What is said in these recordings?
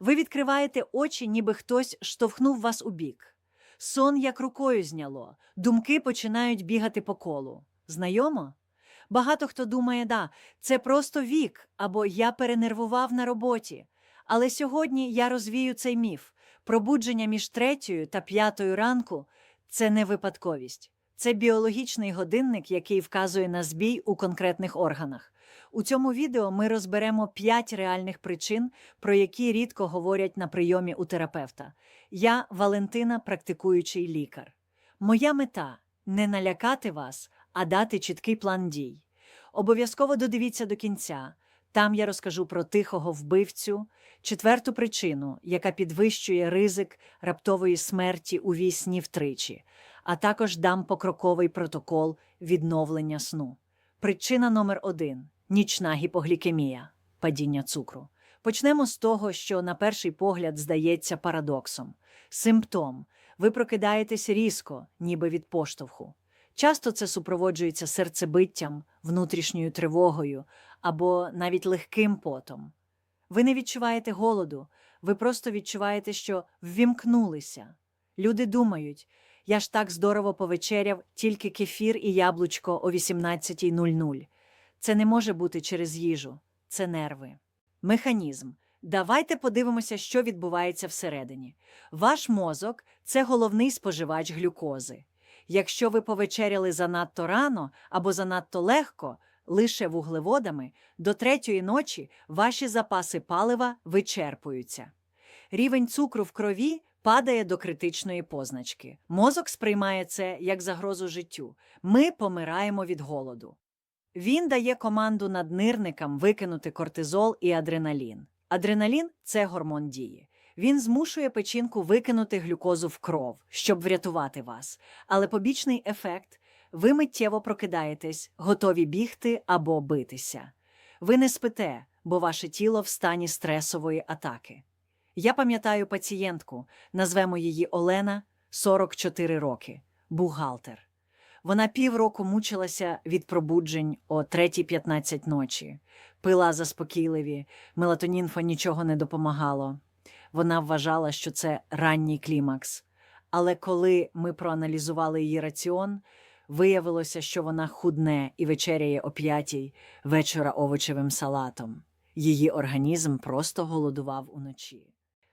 Ви відкриваєте очі, ніби хтось штовхнув вас у бік. Сон як рукою зняло, думки починають бігати по колу. Знайомо? Багато хто думає, да, це просто вік, або я перенервував на роботі. Але сьогодні я розвію цей міф. Пробудження між третьою та п'ятою ранку це не випадковість. Це біологічний годинник, який вказує на збій у конкретних органах. У цьому відео ми розберемо п'ять реальних причин, про які рідко говорять на прийомі у терапевта. Я Валентина, практикуючий лікар. Моя мета не налякати вас, а дати чіткий план дій. Обов'язково додивіться до кінця. Там я розкажу про тихого вбивцю, четверту причину, яка підвищує ризик раптової смерті у вісні втричі, а також дам покроковий протокол відновлення сну. Причина номер один нічна гіпоглікемія, падіння цукру. Почнемо з того, що на перший погляд здається парадоксом. Симптом ви прокидаєтесь різко, ніби від поштовху. Часто це супроводжується серцебиттям, внутрішньою тривогою або навіть легким потом. Ви не відчуваєте голоду, ви просто відчуваєте, що ввімкнулися. Люди думають, я ж так здорово повечеряв тільки кефір і яблучко о 18.00. Це не може бути через їжу, це нерви. Механізм. Давайте подивимося, що відбувається всередині. Ваш мозок це головний споживач глюкози. Якщо ви повечеряли занадто рано або занадто легко, лише вуглеводами, до третьої ночі ваші запаси палива вичерпуються. Рівень цукру в крові падає до критичної позначки. Мозок сприймає це як загрозу життю. Ми помираємо від голоду. Він дає команду наднирникам викинути кортизол і адреналін. Адреналін це гормон дії. Він змушує печінку викинути глюкозу в кров, щоб врятувати вас. Але побічний ефект ви миттєво прокидаєтесь, готові бігти або битися. Ви не спите, бо ваше тіло в стані стресової атаки. Я пам'ятаю пацієнтку, назвемо її Олена, 44 роки, бухгалтер. Вона півроку мучилася від пробуджень о 3.15 ночі, пила заспокійливі, мелатонінфа нічого не допомагало. Вона вважала, що це ранній клімакс. Але коли ми проаналізували її раціон, виявилося, що вона худне і вечеряє о п'ятій вечора овочевим салатом. Її організм просто голодував уночі.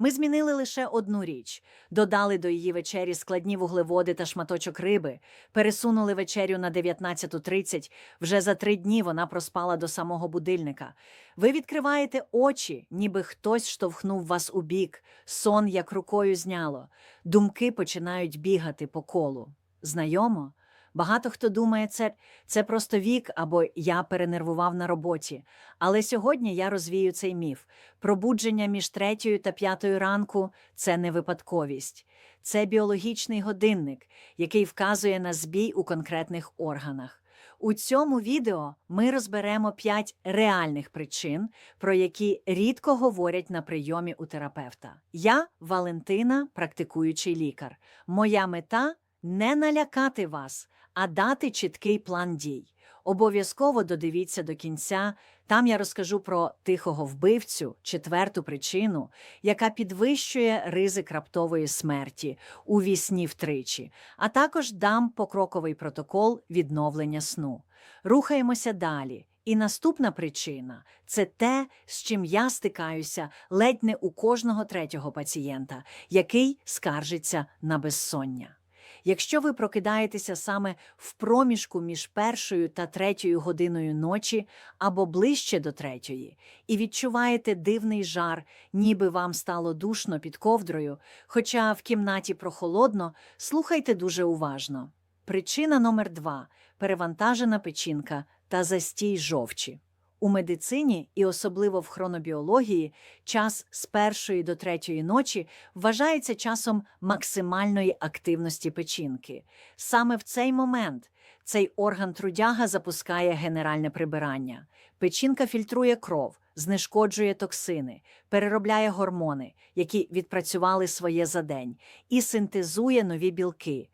Ми змінили лише одну річ: додали до її вечері складні вуглеводи та шматочок риби, пересунули вечерю на 19.30. Вже за три дні вона проспала до самого будильника. Ви відкриваєте очі, ніби хтось штовхнув вас у бік, сон як рукою зняло. Думки починають бігати по колу. Знайомо? Багато хто думає, це, це просто вік або я перенервував на роботі. Але сьогодні я розвію цей міф. Пробудження між третьою та п'ятою ранку це не випадковість. Це біологічний годинник, який вказує на збій у конкретних органах. У цьому відео ми розберемо п'ять реальних причин, про які рідко говорять на прийомі у терапевта. Я Валентина, практикуючий лікар. Моя мета не налякати вас, а дати чіткий план дій. Обов'язково додивіться до кінця. Там я розкажу про тихого вбивцю, четверту причину, яка підвищує ризик раптової смерті у вісні втричі, а також дам покроковий протокол відновлення сну. Рухаємося далі. І наступна причина це те, з чим я стикаюся ледь не у кожного третього пацієнта, який скаржиться на безсоння. Якщо ви прокидаєтеся саме в проміжку між першою та третьою годиною ночі або ближче до третьої, і відчуваєте дивний жар, ніби вам стало душно під ковдрою, хоча в кімнаті прохолодно, слухайте дуже уважно. Причина номер два перевантажена печінка та застій жовчі. У медицині і особливо в хронобіології час з першої до третьої ночі вважається часом максимальної активності печінки. Саме в цей момент цей орган трудяга запускає генеральне прибирання. Печінка фільтрує кров, знешкоджує токсини, переробляє гормони, які відпрацювали своє за день, і синтезує нові білки.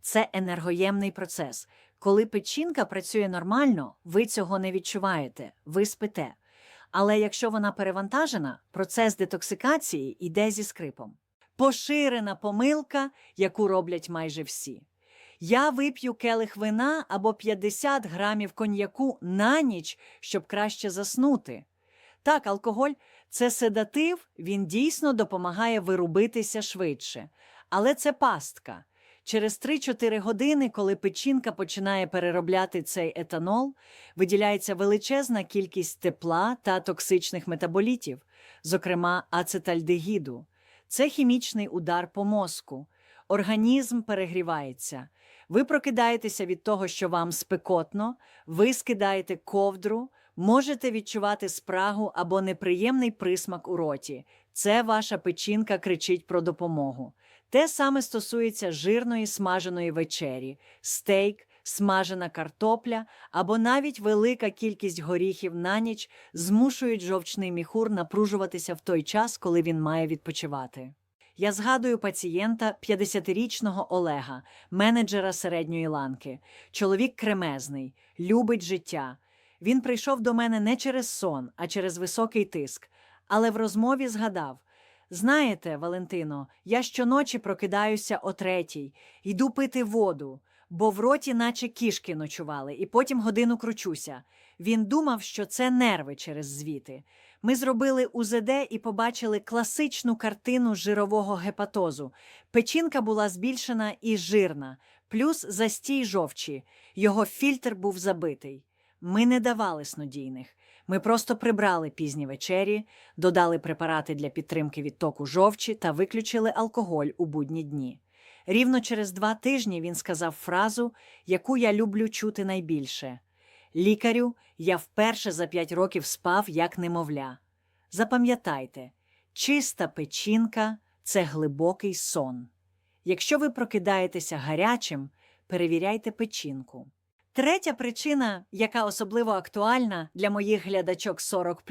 Це енергоємний процес. Коли печінка працює нормально, ви цього не відчуваєте, ви спите. Але якщо вона перевантажена, процес детоксикації йде зі скрипом. Поширена помилка, яку роблять майже всі. Я вип'ю келих вина або 50 грамів коньяку на ніч, щоб краще заснути. Так, алкоголь це седатив, він дійсно допомагає вирубитися швидше. Але це пастка. Через 3-4 години, коли печінка починає переробляти цей етанол, виділяється величезна кількість тепла та токсичних метаболітів, зокрема ацетальдегіду. Це хімічний удар по мозку. Організм перегрівається. Ви прокидаєтеся від того, що вам спекотно, ви скидаєте ковдру, можете відчувати спрагу або неприємний присмак у роті. Це ваша печінка кричить про допомогу. Те саме стосується жирної смаженої вечері, стейк, смажена картопля або навіть велика кількість горіхів на ніч змушують жовчний міхур напружуватися в той час, коли він має відпочивати. Я згадую пацієнта 50-річного Олега, менеджера середньої ланки. Чоловік кремезний, любить життя. Він прийшов до мене не через сон, а через високий тиск, але в розмові згадав: Знаєте, Валентино, я щоночі прокидаюся о третій, йду пити воду, бо в роті наче кішки ночували, і потім годину кручуся. Він думав, що це нерви через звіти. Ми зробили УЗД і побачили класичну картину жирового гепатозу. Печінка була збільшена і жирна, плюс застій жовчі. Його фільтр був забитий. Ми не давали снодійних. Ми просто прибрали пізні вечері, додали препарати для підтримки відтоку жовчі та виключили алкоголь у будні дні. Рівно через два тижні він сказав фразу, яку я люблю чути найбільше. Лікарю, я вперше за п'ять років спав як немовля. Запам'ятайте, чиста печінка це глибокий сон. Якщо ви прокидаєтеся гарячим, перевіряйте печінку. Третя причина, яка особливо актуальна для моїх глядачок 40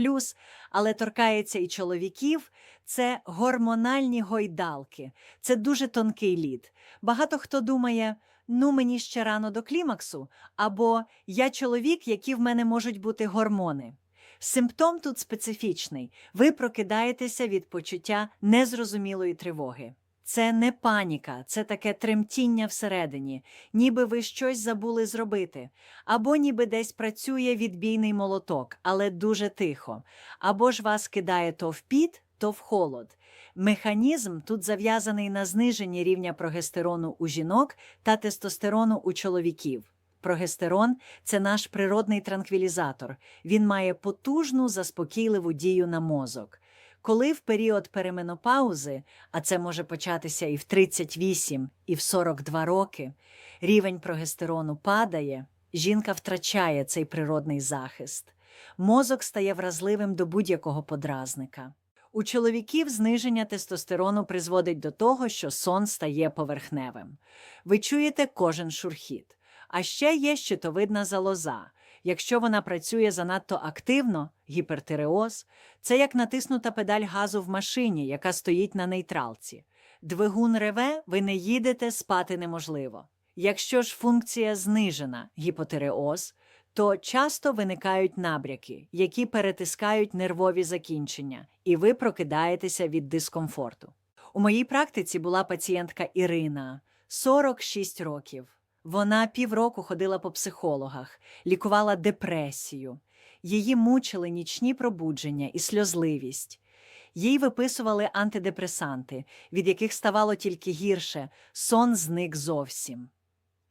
але торкається і чоловіків, це гормональні гойдалки. Це дуже тонкий лід. Багато хто думає, ну мені ще рано до клімаксу, або я чоловік, які в мене можуть бути гормони. Симптом тут специфічний. Ви прокидаєтеся від почуття незрозумілої тривоги. Це не паніка, це таке тремтіння всередині, ніби ви щось забули зробити, або ніби десь працює відбійний молоток, але дуже тихо, або ж вас кидає то в піт, то в холод. Механізм тут зав'язаний на зниженні рівня прогестерону у жінок та тестостерону у чоловіків. Прогестерон це наш природний транквілізатор. Він має потужну заспокійливу дію на мозок. Коли в період переменопаузи, а це може початися і в 38, і в 42 роки, рівень прогестерону падає, жінка втрачає цей природний захист. Мозок стає вразливим до будь-якого подразника. У чоловіків зниження тестостерону призводить до того, що сон стає поверхневим. Ви чуєте кожен шурхіт. А ще є щитовидна залоза. Якщо вона працює занадто активно, гіпертиреоз, це як натиснута педаль газу в машині, яка стоїть на нейтралці. Двигун реве, ви не їдете, спати неможливо. Якщо ж функція знижена гіпотиреоз, то часто виникають набряки, які перетискають нервові закінчення, і ви прокидаєтеся від дискомфорту. У моїй практиці була пацієнтка Ірина, 46 років. Вона півроку ходила по психологах, лікувала депресію. Її мучили нічні пробудження і сльозливість. Їй виписували антидепресанти, від яких ставало тільки гірше, сон зник зовсім.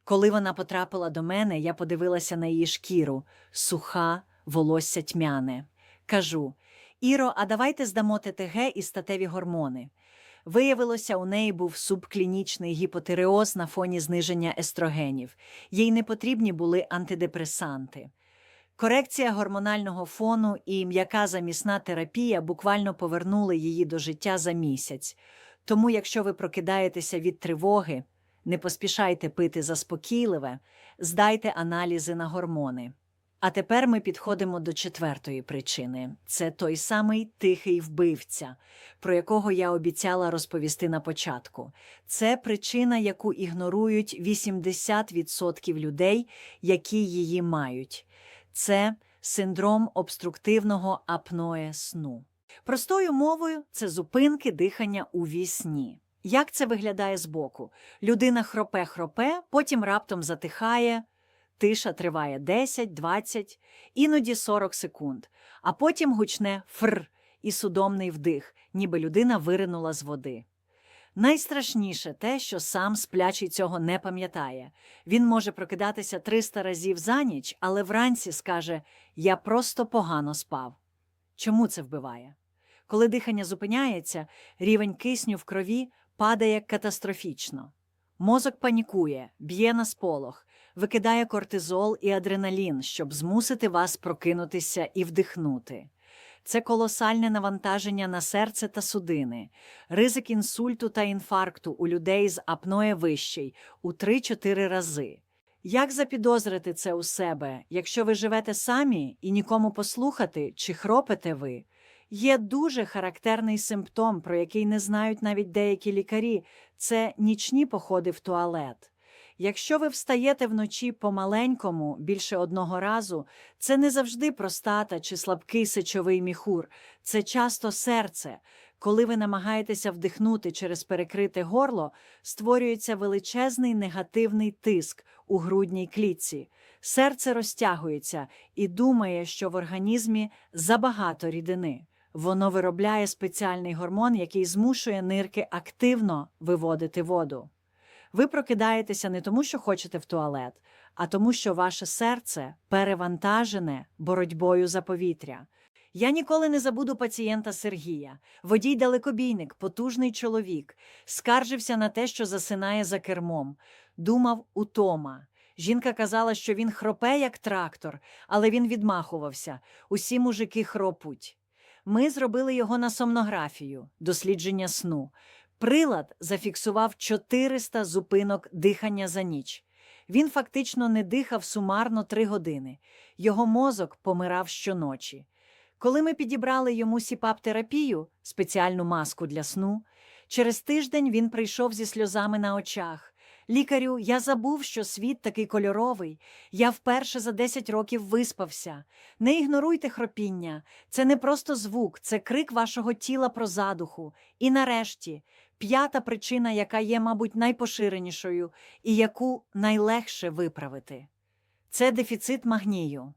Коли вона потрапила до мене, я подивилася на її шкіру суха, волосся тьмяне. Кажу Іро, а давайте здамо ТТГ і статеві гормони. Виявилося, у неї був субклінічний гіпотиреоз на фоні зниження естрогенів. Їй не потрібні були антидепресанти. Корекція гормонального фону і м'яка замісна терапія буквально повернули її до життя за місяць. Тому, якщо ви прокидаєтеся від тривоги, не поспішайте пити заспокійливе, здайте аналізи на гормони. А тепер ми підходимо до четвертої причини це той самий тихий вбивця, про якого я обіцяла розповісти на початку. Це причина, яку ігнорують 80% людей, які її мають. Це синдром обструктивного апноe сну. Простою мовою це зупинки дихання у вісні. Як це виглядає збоку? Людина хропе-хропе, потім раптом затихає, тиша триває 10, 20, іноді 40 секунд, а потім гучне фр і судомний вдих, ніби людина виринула з води. Найстрашніше те, що сам сплячий цього не пам'ятає. Він може прокидатися 300 разів за ніч, але вранці скаже «Я просто погано спав». Чому це вбиває? Коли дихання зупиняється, рівень кисню в крові падає катастрофічно. Мозок панікує, б'є на сполох, викидає кортизол і адреналін, щоб змусити вас прокинутися і вдихнути. Це колосальне навантаження на серце та судини, ризик інсульту та інфаркту у людей з апноє вищий у 3-4 рази. Як запідозрити це у себе, якщо ви живете самі і нікому послухати, чи хропите ви? Є дуже характерний симптом, про який не знають навіть деякі лікарі це нічні походи в туалет. Якщо ви встаєте вночі помаленькому більше одного разу, це не завжди простата чи слабкий сечовий міхур, це часто серце. Коли ви намагаєтеся вдихнути через перекрите горло, створюється величезний негативний тиск у грудній клітці. Серце розтягується і думає, що в організмі забагато рідини. Воно виробляє спеціальний гормон, який змушує нирки активно виводити воду. Ви прокидаєтеся не тому, що хочете в туалет, а тому, що ваше серце перевантажене боротьбою за повітря. Я ніколи не забуду пацієнта Сергія. Водій далекобійник, потужний чоловік, скаржився на те, що засинає за кермом, думав утома. Жінка казала, що він хропе, як трактор, але він відмахувався. Усі мужики хропуть. Ми зробили його на сомнографію, дослідження сну. Прилад зафіксував 400 зупинок дихання за ніч. Він фактично не дихав сумарно три години. Його мозок помирав щоночі. Коли ми підібрали йому сіпап-терапію, спеціальну маску для сну, через тиждень він прийшов зі сльозами на очах. Лікарю, я забув, що світ такий кольоровий. Я вперше за 10 років виспався. Не ігноруйте хропіння. Це не просто звук, це крик вашого тіла про задуху. І нарешті, п'ята причина, яка є, мабуть, найпоширенішою і яку найлегше виправити. Це дефіцит магнію.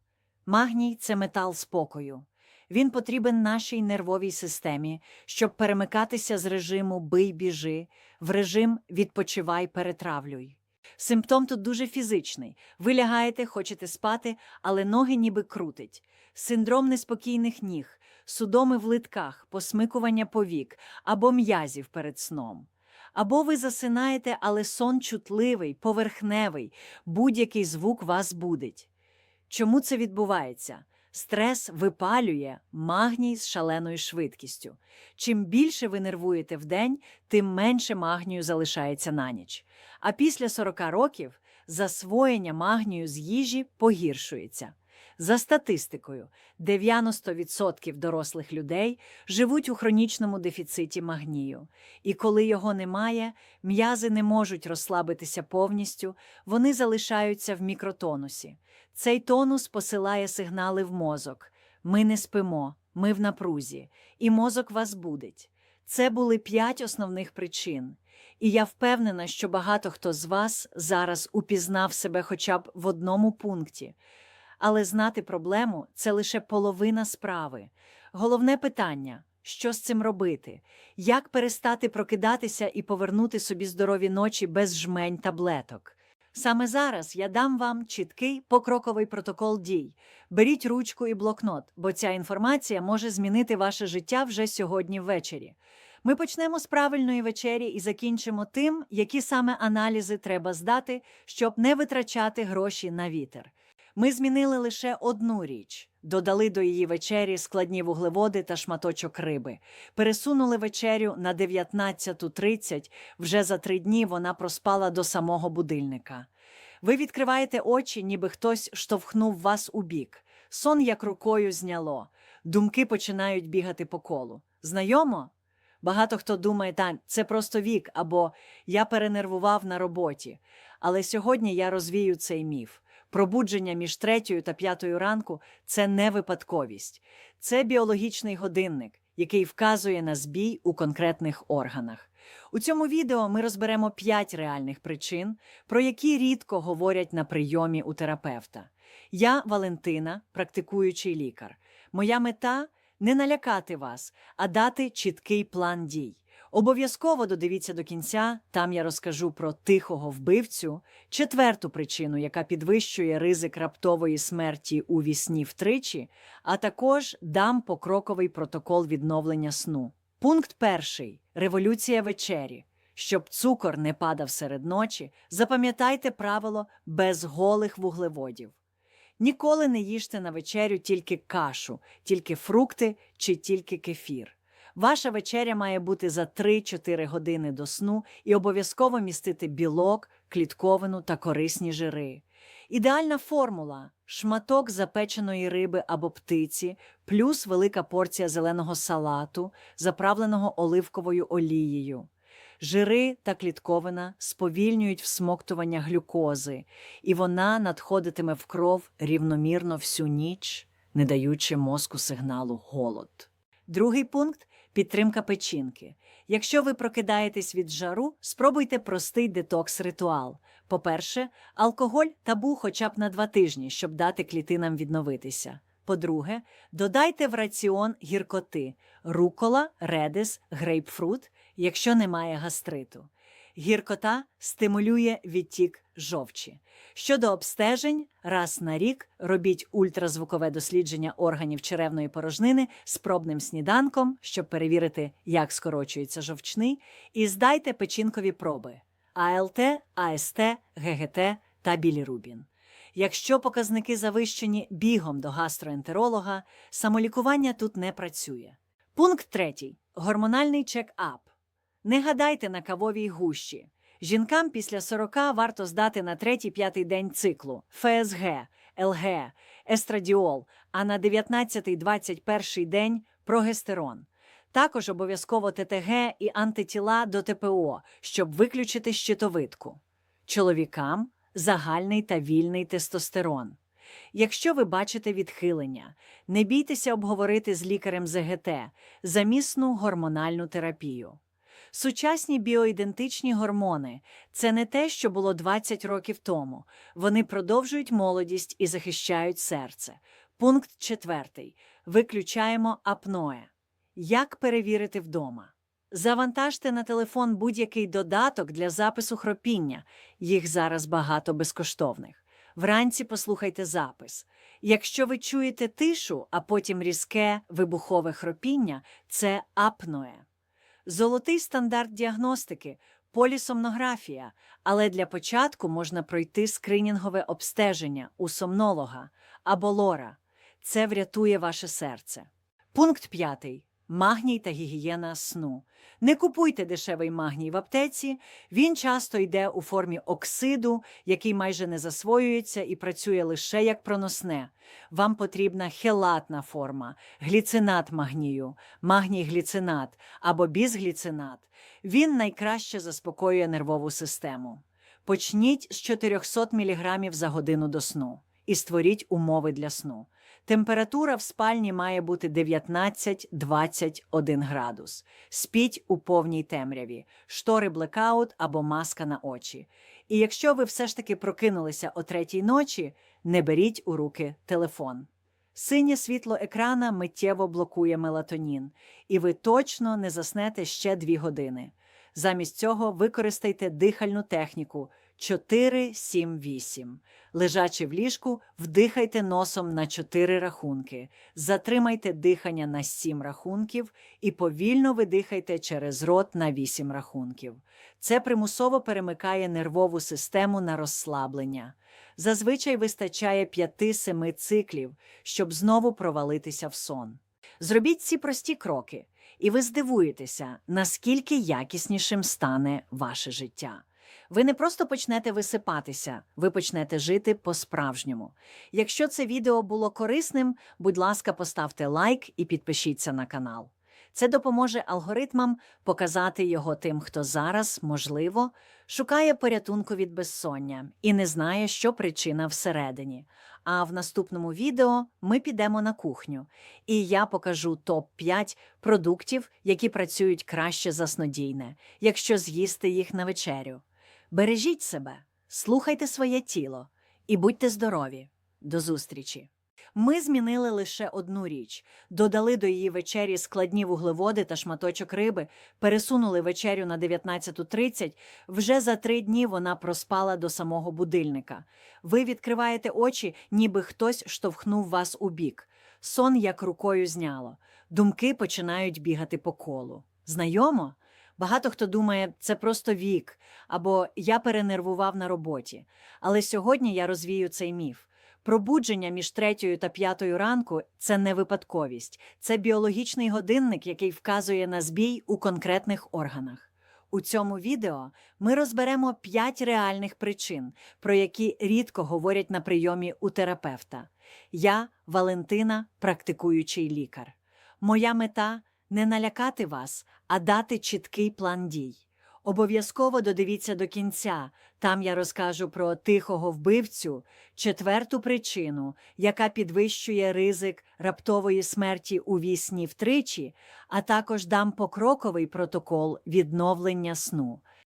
Магній це метал спокою. Він потрібен нашій нервовій системі, щоб перемикатися з режиму бий біжи в режим відпочивай перетравлюй. Симптом тут дуже фізичний. Ви лягаєте, хочете спати, але ноги ніби крутить. Синдром неспокійних ніг, судоми в литках, посмикування повік або м'язів перед сном. Або ви засинаєте, але сон чутливий, поверхневий, будь-який звук вас будить. Чому це відбувається? Стрес випалює магній з шаленою швидкістю. Чим більше ви нервуєте в день, тим менше магнію залишається на ніч. А після 40 років засвоєння магнію з їжі погіршується. За статистикою, 90% дорослих людей живуть у хронічному дефіциті магнію. І коли його немає, м'язи не можуть розслабитися повністю, вони залишаються в мікротонусі. Цей тонус посилає сигнали в мозок. Ми не спимо, ми в напрузі, і мозок вас будить. Це були п'ять основних причин. І я впевнена, що багато хто з вас зараз упізнав себе хоча б в одному пункті. Але знати проблему це лише половина справи. Головне питання що з цим робити? Як перестати прокидатися і повернути собі здорові ночі без жмень таблеток? Саме зараз я дам вам чіткий покроковий протокол дій. Беріть ручку і блокнот, бо ця інформація може змінити ваше життя вже сьогодні ввечері. Ми почнемо з правильної вечері і закінчимо тим, які саме аналізи треба здати, щоб не витрачати гроші на вітер. Ми змінили лише одну річ. Додали до її вечері складні вуглеводи та шматочок риби. Пересунули вечерю на 19.30, вже за три дні вона проспала до самого будильника. Ви відкриваєте очі, ніби хтось штовхнув вас у бік. Сон як рукою зняло. Думки починають бігати по колу. Знайомо? Багато хто думає, та це просто вік, або я перенервував на роботі. Але сьогодні я розвію цей міф. Пробудження між третьою та п'ятою ранку це не випадковість, це біологічний годинник, який вказує на збій у конкретних органах. У цьому відео ми розберемо п'ять реальних причин, про які рідко говорять на прийомі у терапевта. Я Валентина, практикуючий лікар. Моя мета не налякати вас, а дати чіткий план дій. Обов'язково додивіться до кінця, там я розкажу про тихого вбивцю, четверту причину, яка підвищує ризик раптової смерті у вісні втричі, а також дам покроковий протокол відновлення сну. Пункт перший революція вечері. Щоб цукор не падав серед ночі, запам'ятайте правило без голих вуглеводів. Ніколи не їжте на вечерю тільки кашу, тільки фрукти чи тільки кефір. Ваша вечеря має бути за 3-4 години до сну і обов'язково містити білок, клітковину та корисні жири. Ідеальна формула шматок запеченої риби або птиці, плюс велика порція зеленого салату, заправленого оливковою олією. Жири та клітковина сповільнюють всмоктування глюкози, і вона надходитиме в кров рівномірно всю ніч, не даючи мозку сигналу голод. Другий пункт підтримка печінки. Якщо ви прокидаєтесь від жару, спробуйте простий детокс-ритуал. По-перше, алкоголь табу хоча б на два тижні, щоб дати клітинам відновитися. По-друге, додайте в раціон гіркоти рукола, редис, грейпфрут, якщо немає гастриту. Гіркота стимулює відтік жовчі. Щодо обстежень, раз на рік робіть ультразвукове дослідження органів черевної порожнини з пробним сніданком, щоб перевірити, як скорочується жовчний, і здайте печінкові проби АЛТ, АСТ, ГГТ та білірубін. Якщо показники завищені бігом до гастроентеролога, самолікування тут не працює. Пункт третій. Гормональний чек-ап. Не гадайте на кавовій гущі. Жінкам після 40 варто здати на третій-п'ятий день циклу ФСГ, ЛГ, естрадіол, а на 19-21 день прогестерон. Також обов'язково ТТГ і антитіла до ТПО, щоб виключити щитовидку. Чоловікам загальний та вільний тестостерон. Якщо ви бачите відхилення, не бійтеся обговорити з лікарем ЗГТ замісну гормональну терапію. Сучасні біоідентичні гормони це не те, що було 20 років тому. Вони продовжують молодість і захищають серце. Пункт четвертий. Виключаємо апноe. Як перевірити вдома? Завантажте на телефон будь-який додаток для запису хропіння. Їх зараз багато безкоштовних. Вранці послухайте запис. Якщо ви чуєте тишу, а потім різке вибухове хропіння, це апноe. Золотий стандарт діагностики полісомнографія, але для початку можна пройти скринінгове обстеження у сомнолога або лора. Це врятує ваше серце. Пункт п'ятий. Магній та гігієна сну. Не купуйте дешевий магній в аптеці. Він часто йде у формі оксиду, який майже не засвоюється і працює лише як проносне. Вам потрібна хелатна форма, гліцинат магнію, магній-гліцинат або бізгліцинат. Він найкраще заспокоює нервову систему. Почніть з 400 мг за годину до сну і створіть умови для сну. Температура в спальні має бути 19-21 градус. Спіть у повній темряві, штори блекаут або маска на очі. І якщо ви все ж таки прокинулися о третій ночі, не беріть у руки телефон. Синє світло екрана миттєво блокує мелатонін, і ви точно не заснете ще дві години. Замість цього використайте дихальну техніку 4-7-8. Лежачи в ліжку, вдихайте носом на 4 рахунки, затримайте дихання на 7 рахунків і повільно видихайте через рот на 8 рахунків. Це примусово перемикає нервову систему на розслаблення. Зазвичай вистачає 5-7 циклів, щоб знову провалитися в сон. Зробіть ці прості кроки, і ви здивуєтеся, наскільки якіснішим стане ваше життя. Ви не просто почнете висипатися, ви почнете жити по-справжньому. Якщо це відео було корисним, будь ласка, поставте лайк і підпишіться на канал. Це допоможе алгоритмам показати його тим, хто зараз, можливо, шукає порятунку від безсоння і не знає, що причина всередині. А в наступному відео ми підемо на кухню, і я покажу топ-5 продуктів, які працюють краще за снодійне, якщо з'їсти їх на вечерю. Бережіть себе, слухайте своє тіло і будьте здорові. До зустрічі! Ми змінили лише одну річ: додали до її вечері складні вуглеводи та шматочок риби, пересунули вечерю на 19.30. Вже за три дні вона проспала до самого будильника. Ви відкриваєте очі, ніби хтось штовхнув вас у бік. Сон як рукою зняло. Думки починають бігати по колу. Знайомо? Багато хто думає, це просто вік, або я перенервував на роботі. Але сьогодні я розвію цей міф. Пробудження між третьою та п'ятою ранку це не випадковість, це біологічний годинник, який вказує на збій у конкретних органах. У цьому відео ми розберемо п'ять реальних причин, про які рідко говорять на прийомі у терапевта. Я Валентина, практикуючий лікар. Моя мета не налякати вас, а дати чіткий план дій. Обов'язково додивіться до кінця. Там я розкажу про тихого вбивцю, четверту причину, яка підвищує ризик раптової смерті у вісні втричі, а також дам покроковий протокол відновлення сну.